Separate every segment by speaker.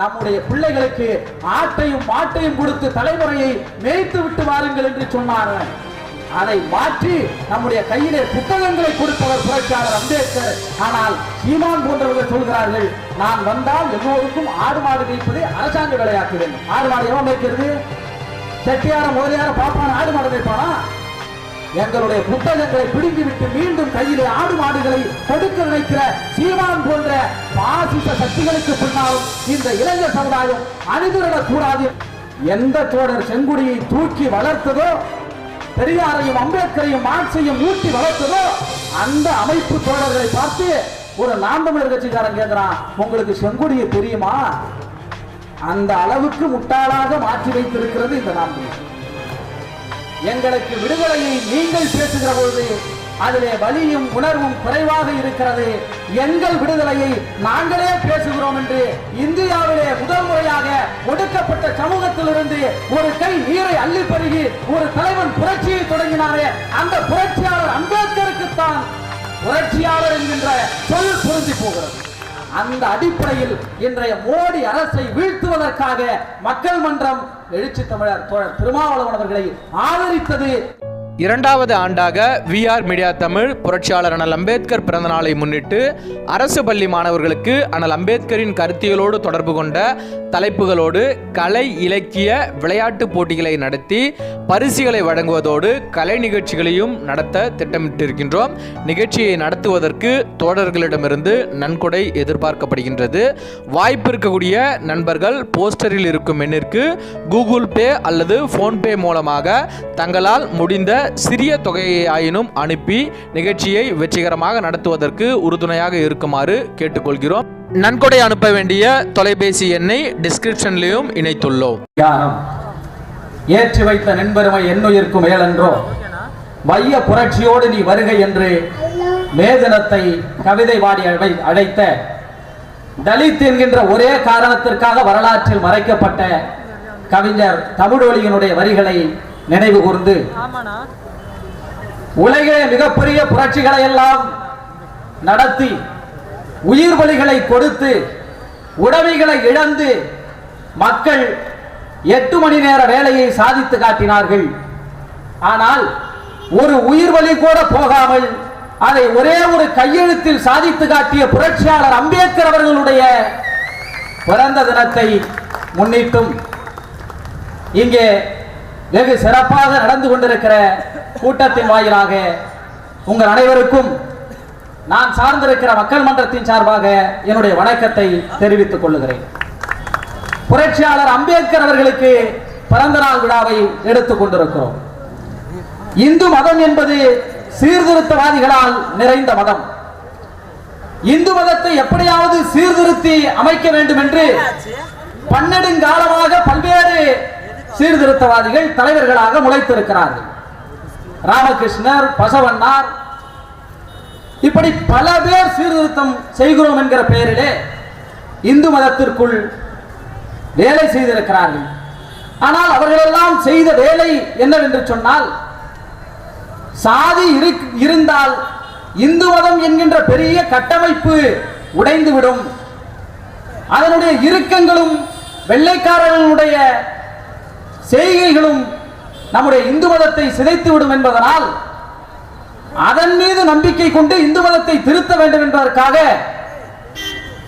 Speaker 1: நம்முடைய பிள்ளைகளுக்கு ஆட்டையும் மாட்டையும் கொடுத்து தலைமுறையை மேய்த்து விட்டு வாருங்கள் என்று சொன்னார்கள் அதை மாற்றி நம்முடைய கையிலே புத்தகங்களை கொடுப்பவர் புரட்சியாளர் அம்பேத்கர். ஆனால் சீமான் போன்றவர்கள் சொல்கிறார்கள் நான் வந்தால் எல்லோருக்கும் ஆடு மாடு மேய்ப்பதை அரசாங்க வேலையாக்குவேன். வேண்டும் ஆடு மாடு எவன் மேய்க்கிறது? செட்டியார முதலியார பாப்பான ஆடு மாடு மேய்ப்பானா? எங்களுடைய புத்தகங்களை பிடுங்கிவிட்டு மீண்டும் கையிலே ஆடு மாடுகளை கொடுக்க நினைக்கிற சீமான் போன்ற பாசிச சக்திகளுக்கு பின்னாலும் இந்த இளைஞர் சமுதாயம் அணிதிரடக் கூடாது. எந்த தோழர் செங்குடியை தூக்கி வளர்த்ததோ பெரியாரையும் அம்பேத்கரையும் மார்க்சையும் ஊட்டி வளர்த்ததோ அந்த அமைப்பு தோழர்களை பார்த்து ஒரு நாம் தமிழர் கட்சிக்காரன் கேட்கிறான் உங்களுக்கு செங்குடியை தெரியுமா? அந்த அளவுக்கு முட்டாளாக மாற்றி வைத்திருக்கிறது இந்த நாம் தமிழர். எங்களுக்கு விடுதலையை நீங்கள் பேசுகிற பொழுது அதிலே வலியும் உணர்வும் குறைவாக இருக்கிறது. எங்கள் விடுதலையை நாங்களே பேசுகிறோம் என்று இந்தியாவிலே முதல் முறையாக ஒடுக்கப்பட்ட சமூகத்திலிருந்து ஒரு கை நீரை அள்ளி பருகி ஒரு தலைவன் புரட்சியை தொடங்கினாரே. அந்த புரட்சியாளர் அம்பேத்கருக்குத்தான் புரட்சியாளர் என்கின்ற சொல் பொருந்தி போகிறது. அந்த அடிப்படையில் இன்றைய மோடி அரசை வீழ்த்துவதற்காக மக்கள் மன்றம் எழுச்சி தமிழர் தோழர் திருமாவளவன் அவர்களை ஆதரித்தது.
Speaker 2: இரண்டாவது ஆண்டாக விஆர் மீடியா தமிழ் புரட்சியாளர் அனல் அம்பேத்கர் பிறந்த நாளை முன்னிட்டு அரசு பள்ளி மாணவர்களுக்கு அனல் அம்பேத்கரின் கருத்தியலோடு தொடர்பு கொண்ட தலைப்புகளோடு கலை இலக்கிய விளையாட்டு போட்டிகளை நடத்தி பரிசுகளை வழங்குவதோடு கலை நிகழ்ச்சிகளையும் நடத்த திட்டமிட்டிருக்கின்றோம். நிகழ்ச்சியை நடத்துவதற்கு தோழர்களிடமிருந்து நன்கொடை எதிர்பார்க்கப்படுகின்றது. வாய்ப்பு இருக்கக்கூடிய நண்பர்கள் போஸ்டரில் இருக்கும் எண்ணிற்கு கூகுள் பே அல்லது ஃபோன்பே மூலமாக தங்களால் முடிந்த சிறிய தொகையை ஆயினும் அனுப்பி நிகழ்ச்சியை வெற்றிகரமாக நடத்துவதற்கு உறுதுணையாக இருக்குமாறு கேட்டுக்கொள்கிறோம். நன்கொடை அனுப்ப வேண்டிய தொலைபேசி எண்ணை டிஸ்கிரிப்ஷன்லையும் இணைத்துள்ளோம்.
Speaker 1: ஏற்றி வைத்த நண்பருமை என்னுயிர்க்கும் மேலென்றோ வைய புரட்சியோடு நீ வருகை என்று மேதனத்தை கவிதை வாடி அழை- அழைத்த தலித் என்கின்ற ஒரே காரணத்திற்காக வரலாற்றில் மறைக்கப்பட்ட கவிஞர் தமிழ் வழியினுடைய வரிகளை நினைவு கூர்ந்து. உலகிலே மிகப்பெரிய புரட்சிகளை எல்லாம் நடத்தி உயிர் பலிகளை கொடுத்து உடைமைகளை இழந்து மக்கள் எட்டு மணி நேர வேலையை சாதித்து காட்டினார்கள். ஆனால் ஒரு உயிர் பலி கூட போகாமல் அதை ஒரே ஒரு கையெழுத்தில் சாதித்து காட்டிய புரட்சியாளர் அம்பேத்கர் அவர்களுடைய பிறந்த தினத்தை முன்னிட்டும். இங்கே வெகு சிறப்பாக நடந்து கொண்டிருக்கிற கூட்டத்தின் வாயிலாக உங்கள் அனைவருக்கும் நான் சார்ந்திருக்கிற மக்கள் மன்றத்தின் சார்பாக என்னுடைய வணக்கத்தை தெரிவித்துக் கொள்ளுகிறேன். புரட்சியாளர் அம்பேத்கர் அவர்களுக்கு பிறந்த நாள் விழாவை எடுத்துக் கொண்டிருக்கிறோம். இந்து மதம் என்பது சீர்திருத்தவாதிகளால் நிறைந்த மதம். இந்து மதத்தை எப்படியாவது சீர்திருத்தி அமைக்க வேண்டும் என்று பன்னெடுங்காலமாக பல்வேறு சீர்திருத்தவாதிகள் தலைவர்களாக முளைத்திருக்கிறார்கள். ராமகிருஷ்ணர் பசவண்ணார் இப்படி பல பேர் சீர்திருத்தம் செய்கிறோம் என்கிற பெயரிலே இந்து மதத்திற்குள் வேலை செய்திருக்கிறார்கள். ஆனால் அவர்களெல்லாம் செய்த வேலை என்னவென்று சொன்னால் சாதி இருந்தால் இந்து மதம் என்கின்ற பெரிய கட்டமைப்பு உடைந்துவிடும். அதனுடைய இறுக்கங்களும் வெள்ளைக்காரர்களுடைய செய்கைகளும் நம்முடைய இந்து மதத்தை சிதைத்துவிடும் என்பதனால் அதன் மீது நம்பிக்கை கொண்டு இந்து மதத்தை திருத்த வேண்டும் என்பதற்காக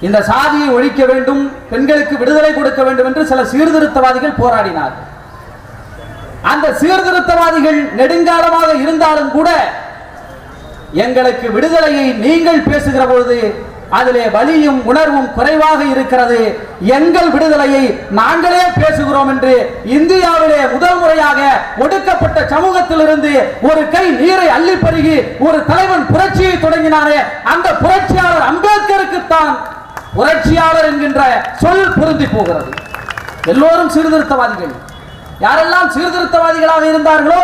Speaker 1: இந்த சாதியை ஒழிக்க வேண்டும் பெண்களுக்கு விடுதலை கொடுக்க வேண்டும் என்று சில சீர்திருத்தவாதிகள் போராடினார். அந்த சீர்திருத்தவாதிகள் நெடுங்காலமாக இருந்தாலும் கூட எங்களுக்கு விடுதலையை நீங்கள் பேசுகிற பொழுது அதிலே வலியும் உணர்வும் குறைவாக இருக்கிறது. எங்கள் விடுதலையை நாங்களே பேசுகிறோம் என்று இந்தியாவிலே முதல் முறையாக ஒடுக்கப்பட்ட சமூகத்திலிருந்து ஒரு கை நீரை அள்ளி பருகி ஒரு தலைவன் புரட்சியை தொடங்கினாரே. அந்த புரட்சியாளர் அம்பேத்கருக்குத்தான் புரட்சியாளர் என்கின்ற சொல் பொருந்தி போகிறது. எல்லோரும் சீர்திருத்தவாதிகள். யாரெல்லாம் சீர்திருத்தவாதிகளாக இருந்தார்களோ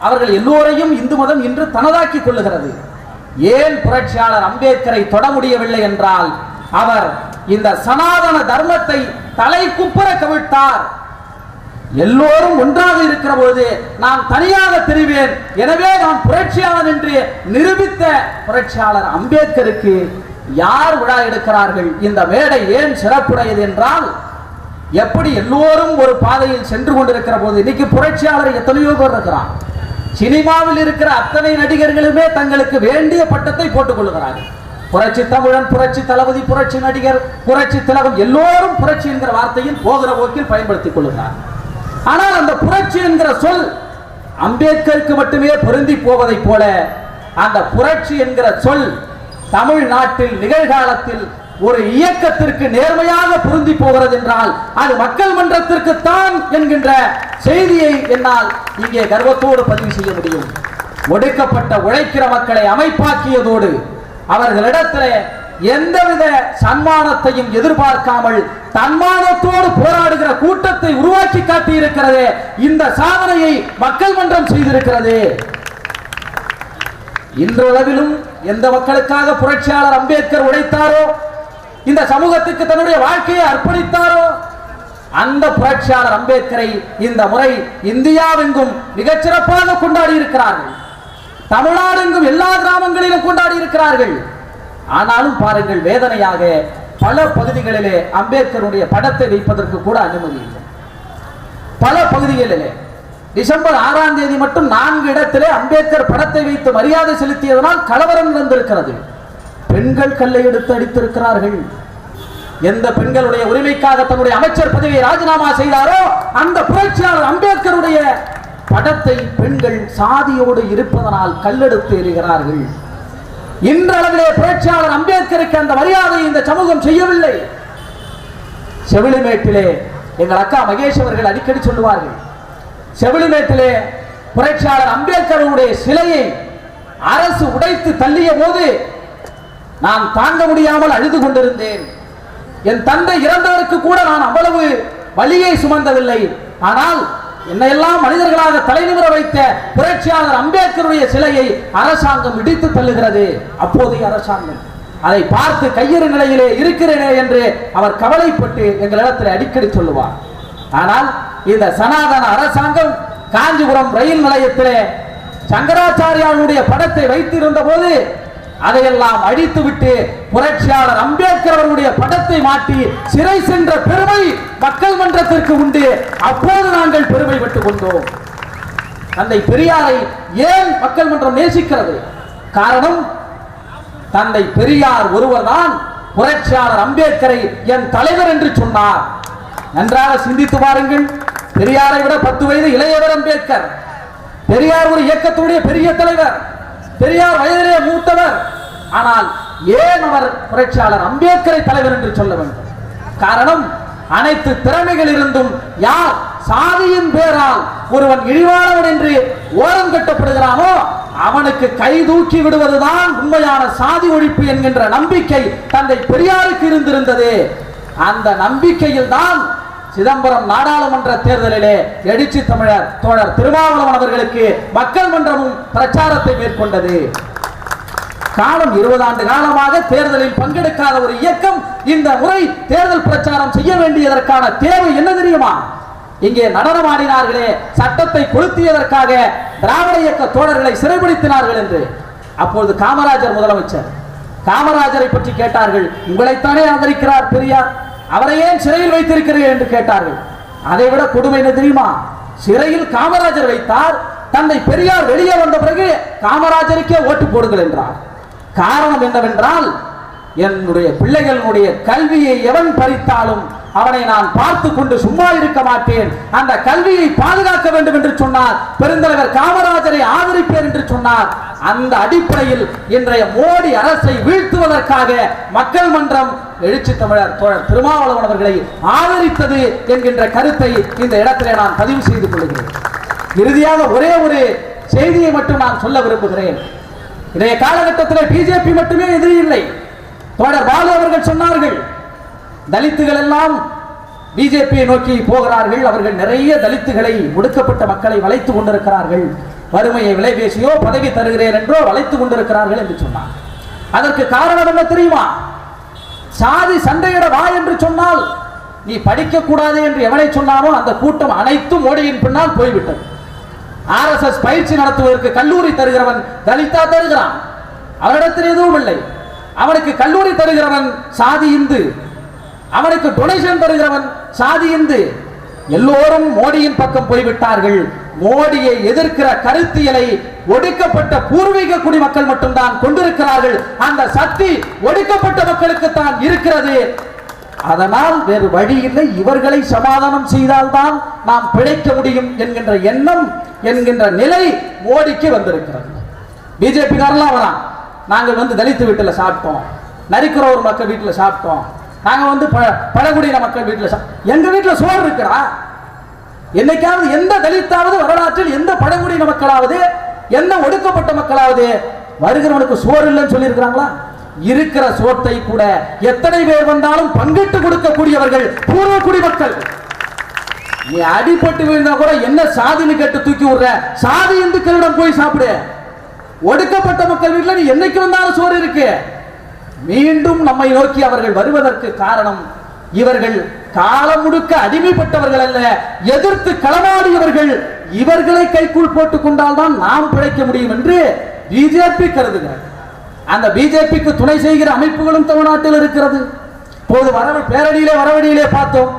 Speaker 1: அவர்கள் எல்லோரையும் இந்து மதம் இன்று தனதாக்கிக் கொள்ளுகிறது. ஏன் புரட்சியாளர் அம்பேத்கரை தொட முடியவில்லை என்றால் அவர் இந்த சனாதன தர்மத்தை தலை குப்புற கவிழ்த்தார். எல்லோரும் ஒன்றாக இருக்கிற பொழுது நான் தனியாக தெரிவேன். எனவே நான் புரட்சியாளர் என்று நிரூபித்த புரட்சியாளர் அம்பேத்கருக்கு யார் விழா எடுக்கிறார்கள்? இந்த மேடை ஏன் சிறப்புடையது என்றால் எப்படி எல்லோரும் ஒரு பாதையில் சென்று கொண்டிருக்கிற போது இன்னைக்கு புரட்சியாளர் எத்தனையோ பேர் இருக்கிறான் சினிமாவில் இருக்கிற அத்தனை நடிகர்களுமே தங்களுக்கு வேண்டிய பட்டத்தை போட்டுக் கொள்கிறார்கள். புரட்சி தமிழன் புரட்சி தளபதி புரட்சி நடிகர் புரட்சி திலகம் எல்லோரும் புரட்சி என்கிற வார்த்தையில் போகிற போக்கில் பயன்படுத்திக் கொள்கிறார் ஆனால் அந்த புரட்சி என்கிற சொல் அம்பேத்கருக்கு மட்டுமே பொருந்தி போவதைப் போல அந்த புரட்சி என்கிற சொல் தமிழ்நாட்டில் நிகழ்காலத்தில் ஒரு இயக்கத்திற்கு நேர்மையாக பொருந்தி போகிறது என்றால் அது மக்கள் மன்றத்திற்கு தான் என்கின்ற செய்தியை என்னால் இங்கே கர்வத்தோடு பதிவு செய்ய முடியும். ஒடுக்கப்பட்ட உழைக்கிற மக்களை அமைப்பாக்கியதோடு அவர்களிடத்தில் எந்தவித சன்மானத்தையும் எதிர்பார்க்காமல் தன்மானத்தோடு போராடுகிற கூட்டத்தை உருவாக்கி காட்டியிருக்கிறது. இந்த சாதனையை மக்கள் மன்றம் செய்திருக்கிறது. இன்றளவிலும் எந்த மக்களுக்காக புரட்சியாளர் அம்பேத்கர் உழைத்தாரோ இந்த சமூகத்துக்கு தன்னுடைய வாழ்க்கையை அர்ப்பணித்தாரோ அந்த புரட்சியாளர் அம்பேத்கரை இந்த முறை இந்தியாவெங்கும் மிகச்சிறப்பாக கொண்டாடி இருக்கிறார்கள் தமிழ்நாடெங்கும் எல்லா கிராமங்களிலும் கொண்டாடி இருக்கிறார்கள் ஆனாலும் பாருங்கள் வேதனையாக பல பகுதிகளிலே அம்பேத்கருடைய படத்தை வைப்பதற்கு கூட அனுமதி இல்லை. பல பகுதிகளிலே. டிசம்பர் ஆறாம் தேதி மட்டும் நான்கு இடத்திலே அம்பேத்கர் படத்தை வைத்து மரியாதை செலுத்தியதனால் கலவரம் நடந்திருக்கிறது. பெண்கள் கல்லை எடுத்து அடித்திருக்கிறார்கள். எந்த பெண்களுடைய உரிமைக்காக தன்னுடைய அமைச்சர் பதவியை ராஜினாமா செய்தாரோ அந்த புரட்சியாளர் அம்பேத்கருடைய படத்தை பெண்கள் சாதியோடு இருப்பதனால் கல்லெடுத்து எறிகிறார்கள். இன்றளவிலே புரட்சியாளர் அம்பேத்கருக்கு அந்த மரியாதை இந்த சமூகம் செய்யவில்லை. செவிலிமேட்டிலே எங்கள் அக்கா மகேஷ் அவர்கள் அடிக்கடி சொல்லுவார்கள் செவிலிமேட்டிலே புரட்சியாளர் அம்பேத்கருடைய சிலையை அரசு உடைத்து தள்ளிய போது நான் தாங்க முடியாமல் அழுது கொண்டிருந்தேன். என் தந்தை இறந்தவருக்கு கூட நான் அவ்வளவு வலியை சுமந்ததில்லை. ஆனால் என்னையெல்லாம் மனிதர்களாக தலைநிமிர வைத்த புரட்சியாளர் அம்பேத்கருடைய சிலையை அரசாங்கம் இடித்து தள்ளுகிறது. அப்போதைய அரசாங்கம். அதை பார்த்து கையறு நிலையிலே இருக்கிறேனே என்று அவர் கவலைப்பட்டு எங்களிடத்தில் அடிக்கடி சொல்லுவார். ஆனால் இந்த சனாதன அரசாங்கம் காஞ்சிபுரம் ரயில் நிலையத்திலே சங்கராச்சாரியாவுடைய படத்தை வைத்திருந்த போது அதையெல்லாம் அழித்துவிட்டு புரட்சியாளர் அம்பேத்கர் அவர்களுடைய படத்தை மாட்டி சிறை சென்ற பெருமை மக்கள் மன்றத்திற்கு உண்டு. அப்போது நாங்கள் பெருமை பெற்றுக் கொண்டோம். தந்தை பெரியாரை ஏன் மக்கள் மன்றம் நேசிக்கிறது? காரணம் தந்தை பெரியார் ஒருவர்தான் புரட்சியாளர் அம்பேத்கரை என் தலைவர் என்று சொன்னார். நன்றாக சிந்தித்து பாருங்கள். பெரியாரை விட பத்து வயது இளையவர் அம்பேத்கர். பெரியார் ஒரு இயக்கத்துடைய பெரிய தலைவர். பெரியார் வயதிலே மூத்தவர். ஆனால் ஏன் அவர் புரட்சியாளர் அம்பேத்கரை தலைவர் என்று சொல்ல வேண்டும்? காரணம் அனைத்து திறமைகள் இருந்தும் யார் சாதியின் பேரால் ஒருவன் இழிவானவன் என்று ஓரம் கட்டப்படுகிறானோ அவனுக்கு கை தூக்கி விடுவதுதான் உண்மையான சாதி ஒழிப்பு என்கின்ற நம்பிக்கை தந்தை பெரியாருக்கு இருந்திருந்தது. அந்த நம்பிக்கையில் தான் சிதம்பரம் நாடாளுமன்ற தேர்தலிலே எழுச்சி தமிழர் தோழர் திருமாவளவன் அவர்களுக்கு மக்கள் மன்றமும் பிரச்சாரத்தை மேற்கொண்டது. காலம் இருபது ஆண்டு காலமாக தேர்தலில் பங்கெடுக்காத ஒரு இயக்கம் இந்த முறை தேர்தல் பிரச்சாரம் செய்ய வேண்டியதற்கான தேவை என்ன தெரியுமா? இங்கே நடனமாடினார்களே சட்டத்தை கொளுத்தியதற்காக திராவிட இயக்க தோழர்களை சிறைபிடித்தினார்கள் என்று. அப்பொழுது காமராஜர் முதலமைச்சர். காமராஜரை பற்றி கேட்டார்கள் உங்களைத்தானே ஆதரிக்கிறார் பெரியார்? அவரை ஏன் சிறையில் வைத்திருக்கிறீர்கள் என்று கேட்டார்கள். அதை விட கொடுமை என்ன தெரியுமா? சிறையில் காமராஜர் வைத்தார் தந்தை பெரியார் வெளியே வந்த பிறகு காமராஜருக்கே ஓட்டு போடுங்கள் என்றார். காரணம் என்னவென்றால் என்னுடைய பிள்ளைகளுடைய கல்வியை எவன் பறித்தாலும் அவனை நான் பார்த்து கொண்டு சும்மா இருக்க மாட்டேன். அந்த கல்வியை பாதுகாக்க வேண்டும் என்று சொன்னார். பெருந்தலைவர் காமராஜரை ஆதரிப்பேன் என்று சொன்னார். அந்த அடிப்படையில் இன்றைய மோடி அரசை வீழ்த்துவதற்காக மக்கள் மன்றம் எழுச்சி தமிழர் தோழர் திருமாவளவன் அவர்களை ஆதரித்தது என்கின்ற கருத்தை இந்த இடத்திலே நான் பதிவு செய்து கொள்கிறேன். இறுதியாக ஒரே ஒரு செய்தியை மட்டும் நான் சொல்ல விரும்புகிறேன். இன்றைய காலகட்டத்தில் பிஜேபி மட்டுமே எதிரி இல்லை. தோழர் பாலு அவர்கள் சொன்னார்கள் தலித்துகள் எல்லாம் பிஜேபியை நோக்கி போகிறார்கள். அவர்கள் நிறைய தலித்துகளை ஒடுக்கப்பட்ட மக்களை வளைத்து கொண்டிருக்கிறார்கள். வறுமையை விலை பேசியோ பதவி தருகிறேன் என்றோ வளைத்து கொண்டிருக்கிறார்கள் என்று சொன்னார். அதற்கு காரணம் என்ன தெரியுமா? சாதி சண்டையிட வா என்று சொன்னால் நீ படிக்க கூடாது என்று எவனை சொன்னானோ அந்த கூட்டம் அனைத்தும் மோடியின் பின்னால் போய்விட்டது. ஆர்எஸ்எஸ் பயிற்சி நடத்துவதற்கு கல்லூரி தருகிறவன் தலித்தா தருகிறான். அவனிடத்தில் எதுவும் இல்லை. அவனுக்கு கல்லூரி தருகிறவன் சாதி இந்து. அவனுக்கு டொனேஷன் தருகிறவன் சாதி இந்து. எல்லோரும் மோடியின் பக்கம் போய்விட்டார்கள். மோடியை எதிர்க்கிற கருத்தியலை ஒடுக்கப்பட்ட பூர்வீக குடிமக்கள் மட்டும்தான் கொண்டிருக்கிறார்கள். அந்த சக்தி ஒடுக்கப்பட்ட மக்களுக்கு தான் இருக்கிறது. அதனால் வேறு வழி இல்லை. இவர்களை சமாதானம் செய்தால்தான் நாம் பிழைக்க முடியும் என்கின்ற எண்ணம் என்கின்ற நிலை மோடிக்கு வந்திருக்கிறது. பிஜேபி காரெல்லாம் வரான் நாங்கள் வந்து தலித்து வீட்டில் சாப்பிட்டோம். நரிக்குறவர் மக்கள் வீட்டில் சாப்பிட்டோம். நாங்கள் வந்து ப பழங்குடியின மக்கள் வீட்டில் சா வீட்டில் சோறு இருக்கிறா என்னைக்காவது எந்த தலித்தாவது வரலாற்றில் எந்த பழங்குடியின மக்களாவது எந்த ஒடுக்கப்பட்ட மக்களாவது வருகிறவனுக்கு சோறு இல்லைன்னு சொல்லியிருக்கிறாங்களா? இருக்கிற சோத்தை கூட எத்தனை பேர் வந்தாலும் பங்கிட்டு கொடுக்கக்கூடியவர்கள் பூர்வ குடிமக்கள் நீ அடிபட்டு விழுந்தா கூட என்ன சாதின்னு கேட்டு தூக்கி விடுற? சாதி இந்துக்களிடம் போய் சாப்பிடு. ஒடுக்கப்பட்ட மக்கள் வீட்டில் நீ என்னைக்கு வந்தாலும் சோறு இருக்கு. மீண்டும் நம்மை நோக்கி அவர்கள் வருவதற்கு காரணம் இவர்கள் காலம் முழுக்க அடிமைப்பட்டவர்கள் அல்ல எதிர்த்து களமாடியவர்கள் இவர்களை கைக்குள் போட்டுக் கொண்டால்தான் நாம் பிழைக்க முடியும் என்று பிஜேபி கருதுகிறது அந்த பிஜேபிக்கு துணை செய்கிற அமைப்புகளும் தமிழ்நாட்டில் இருக்கிறது. போது வரவு பேரணியிலே வரவழியிலே பார்த்தோம்.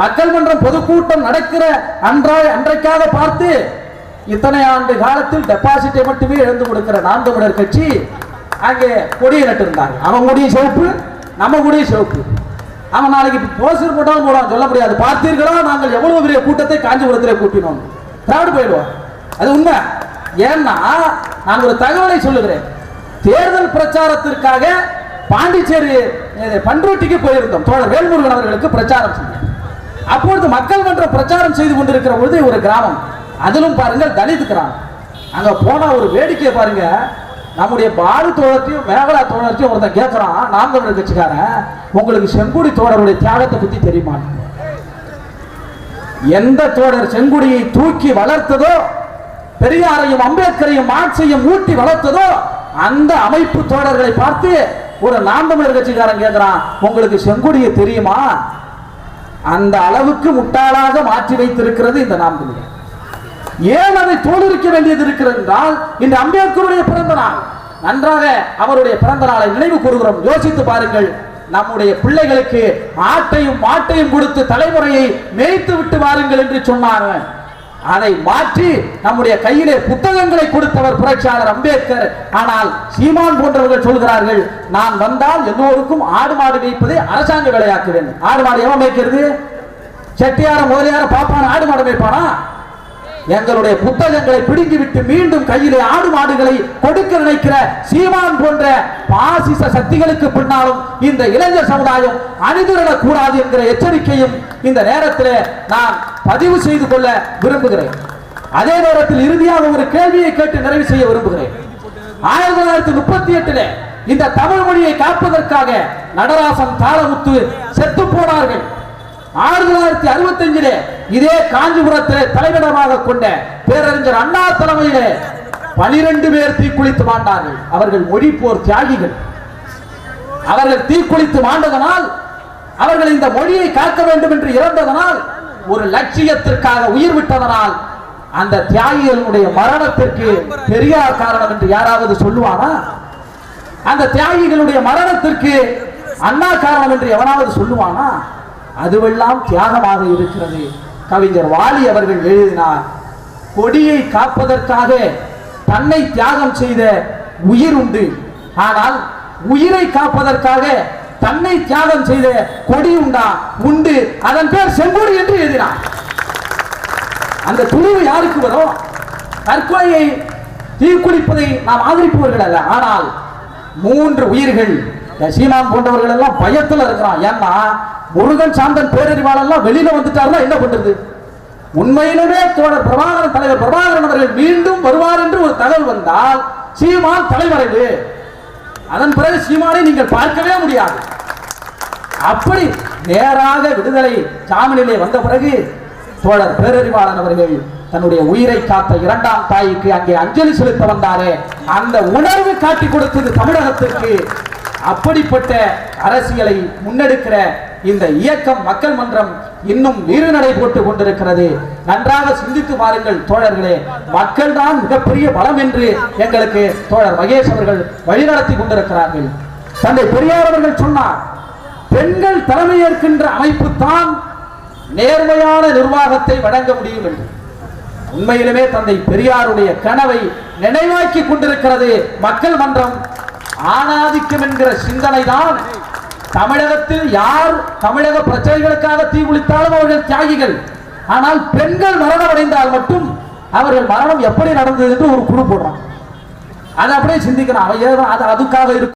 Speaker 1: மக்கள் மன்றம் பொதுக்கூட்டம் நடக்கிற அன்றாய் அன்றைக்காக பார்த்து இத்தனை ஆண்டு காலத்தில் டெபாசிட்டை மட்டுமே இழந்து கொடுக்கிற நாம் தமிழர் கட்சி அங்கே கொடியை நட்டிருந்தாங்க அவன் முடியும் சிவப்பு நம்ம முடியும் சிவப்பு. அவன் நாளைக்கு போஸ்டர் போட்டாலும் போடுவான் சொல்ல முடியாது. பார்த்தீர்களா? நாங்கள் எவ்வளவு பெரிய கூட்டத்தை காஞ்சிபுரத்திலே கூட்டினோம். திராவிட போயிடுவோம் அது உண்மை. ஏன்னா நான் ஒரு தகவலை சொல்லுகிறேன். தேர்தல் பிரச்சாரத்திற்காக பாண்டிச்சேரி பண்ருட்டிக்கு போயிருந்தோம். தோழர் வேல்முருகன் அவர்களுக்கு பிரச்சாரம் செய்ய அப்பொழுது மக்கள் மன்றம் பிரச்சாரம் செய்து கொண்டிருக்கிற பொழுது ஒரு கிராமம். அதிலும் பாருங்கள் தலித் கிராமம் அங்கே போனால் ஒரு வேடிக்கை பாருங்கள் நம்முடைய பாலு தோழத்தையும் மேகலா தோழத்தையும் ஒருத்தன் கேட்கிறான் நாம் தமிழர் கட்சிக்காரன். உங்களுக்கு செங்குடி தோழருடைய தியாகத்தை பத்தி தெரியுமா? எந்த தோழர் செங்குடியை தூக்கி வளர்த்ததோ பெரியாரையும் அம்பேத்கரையும் மார்க்சையும் ஊட்டி வளர்த்ததோ அந்த அமைப்பு தோழர்களை பார்த்து ஒரு நாம் தமிழர் கட்சிக்காரன் கேட்கிறான் உங்களுக்கு செங்குடியை தெரியுமா? அந்த அளவுக்கு முட்டாளாக மாற்றி வைத்திருக்கிறது இந்த நாம் தமிழர் ஏன் அதை தோலிருக்க வேண்டியது இருக்கிறது என்றால் இந்த அம்பேத்கருடைய பிறந்த நாள். நன்றாக அவருடைய பிறந்த நாளை நினைவு கூறுகிறோம். யோசித்து பாருங்கள் நம்முடைய பிள்ளைகளுக்கு ஆட்டையும் மாட்டையும் கொடுத்து தலைமுறையை மேய்த்து விட்டு வாருங்கள் என்று சொன்னார். அதை மாற்றி நம்முடைய கையிலே புத்தகங்களை கொடுத்தவர் புரட்சியாளர் அம்பேத்கர். ஆனால் சீமான் போன்றவர்கள் சொல்கிறார்கள் நான் வந்தால் எல்லோருக்கும் ஆடு மாடு மேய்ப்பதை அரசாங்க வேலையாக்குவேன். ஆடு மாடு எவன் மேய்க்கிறது? செட்டியார முதலியார பாப்பான ஆடு மாடு மேய்ப்பானா? எங்களுடைய புத்தகங்களை பிடுங்கிவிட்டு மீண்டும் கையிலே ஆடு மாடுகளை கொடுக்க நினைக்கிற சீமான் போன்ற பாசிச சக்திகளுக்கு பின்னாலும் இந்த இளைஞர் சமுதாயம் அணிதிரளக் கூடாது என்கிற எச்சரிக்கையும் இந்த நேரத்தில் நான் பதிவு செய்து கொள்ள விரும்புகிறேன். அதே நேரத்தில் இறுதியாக ஒரு கேள்வியை கேட்டு நிறைவு செய்ய விரும்புகிறேன். ஆயிரத்தி தொள்ளாயிரத்தி முப்பத்தி எட்டுல இந்த தமிழ் மொழியை காப்பதற்காக நடராசன் தாளமுத்து செத்து போனார்கள். ஆயிரத்தி தொள்ளாயிரத்தி அறுபத்தி அஞ்சிலே இதே காஞ்சிபுரத்திலே தலைமையிடமாக கொண்ட பேரறிஞர் அண்ணா தலைமையிலே பனிரெண்டு பேர் தீக்குளித்து மாண்டார்கள். அவர்கள் மொழி போர் தியாகிகள். அவர்கள் தீக்குளித்து மாண்டதனால் அவர்கள் இந்த மொழியை காக்க வேண்டும் என்று இறந்ததனால் ஒரு லட்சியத்திற்காக உயிர் விட்டதனால் அந்த தியாகிகளுடைய மரணத்திற்கு பெரியார் காரணம் என்று யாராவது சொல்லுவானா? அந்த தியாகிகளுடைய மரணத்திற்கு அண்ணா காரணம் என்று எவனாவது சொல்லுவானா? அதுவெல்லாம் தியாகமாக இருக்கிறது. கவிஞர் வாலி அவர்கள் எழுதினார் கொடியை காப்பதற்காக தன்னை தியாகம் செய்த உயிர் உண்டு. ஆனால் உயிரை காப்பதற்காக தன்னை தியாகம் செய்த கொடி உண்டா? உண்டு. அதன் பேர் செங்கோடி என்று எழுதினார். அந்த துணிவு யாருக்கு வரும்? தற்கொலையை தீக்குளிப்பதை நாம் ஆதரிப்பவர்கள் அல்ல. ஆனால் மூன்று உயிர்கள் இந்த சீமான் போன்றவர்கள் எல்லாம் பயத்துல இருக்கிறான். ஏன்னா முருகன் சாந்தன் பேரறிவாளர்லாம் வெளியில வந்துட்டாருன்னா என்ன பண்றது? உண்மையிலுமே தோழர் பிரபாகரன் தலைவர் பிரபாகரன் அவர்கள் மீண்டும் வருவார் என்று ஒரு தகவல் வந்தால் சீமான் தலைமறைவு அதன் பிறகு சீமானை நீங்கள் பார்க்கவே முடியாது. அப்படி நேராக விடுதலை ஜாமீனிலே வந்த பிறகு தோழர் பேரறிவாளன் அவர்கள் தன்னுடைய உயிரை காத்த இரண்டாம் தாய்க்கு அங்கே அஞ்சலி செலுத்த வந்தாரே. அந்த உணர்வு காட்டி கொடுத்தது தமிழகத்திற்கு. அப்படிப்பட்ட அரசியலை முன்னெடுக்கிற இந்த இயக்கம் மக்கள் மன்றம் இன்னும் வீறுநடை போட்டுக் கொண்டிருக்கிறது. நன்றாக சிந்தித்து பாருங்கள் தோழர்களே. மக்கள் தான் மிகப்பெரிய பலம் என்று எங்களுக்கு தோழர் மகேஷ் அவர்கள் வழிநடத்தி கொண்டிருக்கிறார்கள். தந்தை பெரியார் அவர்கள் சொன்னார் பெண்கள் தலைமையேற்கின்ற அமைப்பு தான் நேர்மையான நிர்வாகத்தை வழங்க முடியும் என்று. உண்மையிலுமே தந்தை பெரியாருடைய கனவை நினைவாக்கி கொண்டிருக்கிறது மக்கள் மன்றம். ஆணாதிக்கம் என்கிற சிந்தனை தான் தமிழகத்தில் யார் தமிழக பிரச்சனைகளுக்காக தீக்குளித்தாலும் அவர்கள் தியாகிகள். ஆனால் பெண்கள் மரணம் அடைந்தால் மட்டும் அவர்கள் மரணம் எப்படி நடந்தது என்று ஒரு குழு போடுறான் அதை அப்படியே சிந்திக்கிறான் அவன் ஏதோ அது அதுக்காக இருக்கும்